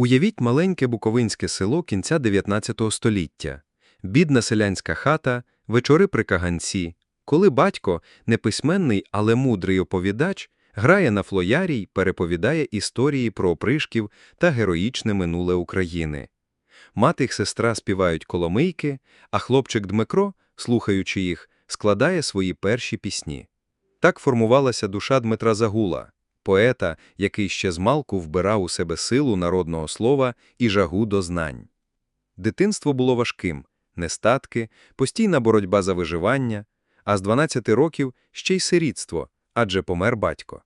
Уявіть маленьке буковинське село кінця 19 століття. Бідна селянська хата, вечори при каганці. Коли батько, неписьменний, але мудрий оповідач, грає на флоярі й переповідає історії про опришків та героїчне минуле України. Мати й сестра співають коломийки, а хлопчик Дмитро, слухаючи їх, складає свої перші пісні. Так формувалася душа Дмитра Загула, поета, який ще змалку вбирав у себе силу народного слова і жагу до знань. Дитинство було важким, нестатки, постійна боротьба за виживання, а з 12 років ще й сирітство, адже помер батько.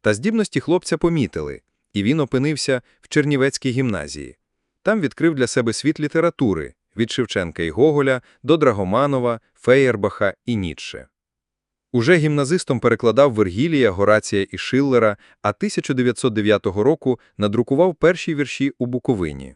Та здібності хлопця помітили, і він опинився в Чернівецькій гімназії. Там відкрив для себе світ літератури від Шевченка і Гоголя до Драгоманова, Феєрбаха і Ніцше. Уже гімназистом перекладав Вергілія, Горація і Шиллера, а 1909 року надрукував перші вірші у Буковині.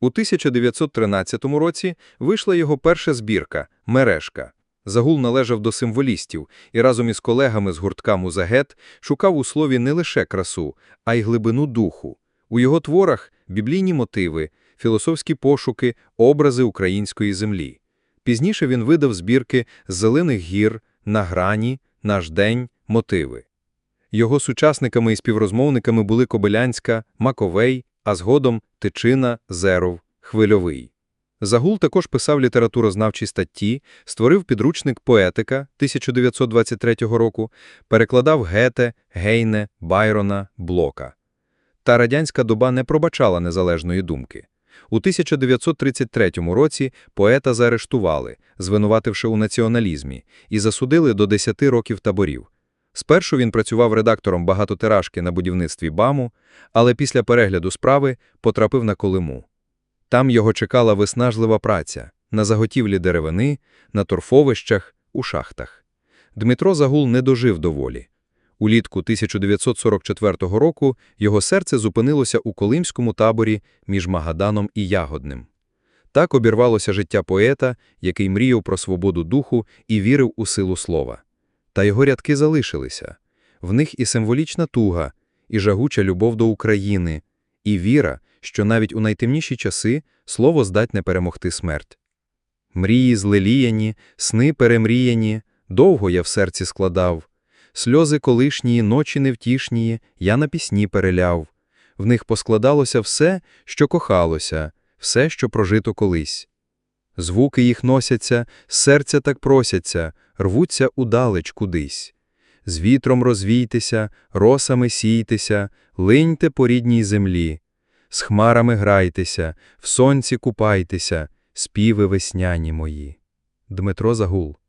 У 1913 році вийшла його перша збірка «Мережка». Загул належав до символістів і разом із колегами з гуртка «Музагет» шукав у слові не лише красу, а й глибину духу. У його творах біблійні мотиви, філософські пошуки, образи української землі. Пізніше він видав збірки «З зелених гір», «На грані», «Наш день», «Мотиви». Його сучасниками і співрозмовниками були Кобилянська, Маковей, а згодом Тичина, Зеров, Хвильовий. Загул також писав літературознавчі статті, створив підручник «Поетика» 1923 року, перекладав Гете, Гейне, Байрона, Блока. Та радянська доба не пробачала незалежної думки. У 1933 році поета заарештували, звинувативши у націоналізмі, і засудили до 10 років таборів. Спершу він працював редактором багатотиражки на будівництві БАМу, але після перегляду справи потрапив на Колиму. Там його чекала виснажлива праця на заготівлі деревини, на торфовищах, у шахтах. Дмитро Загул не дожив до волі. Улітку 1944 року його серце зупинилося у Колимському таборі між Магаданом і Ягодним. Так обірвалося життя поета, який мріяв про свободу духу і вірив у силу слова. Та його рядки залишилися. В них і символічна туга, і жагуча любов до України, і віра, що навіть у найтемніші часи слово здатне перемогти смерть. Мрії злеліяні, сни перемріяні, довго я в серці складав, сльози колишнії, ночі невтішнії, я на пісні переляв. В них поскладалося все, що кохалося, все, що прожито колись. Звуки їх носяться, серця так просяться, рвуться удалеч кудись. З вітром розвійтеся, росами сійтеся, линьте по рідній землі. З хмарами грайтеся, в сонці купайтеся, співи весняні мої. Дмитро Загул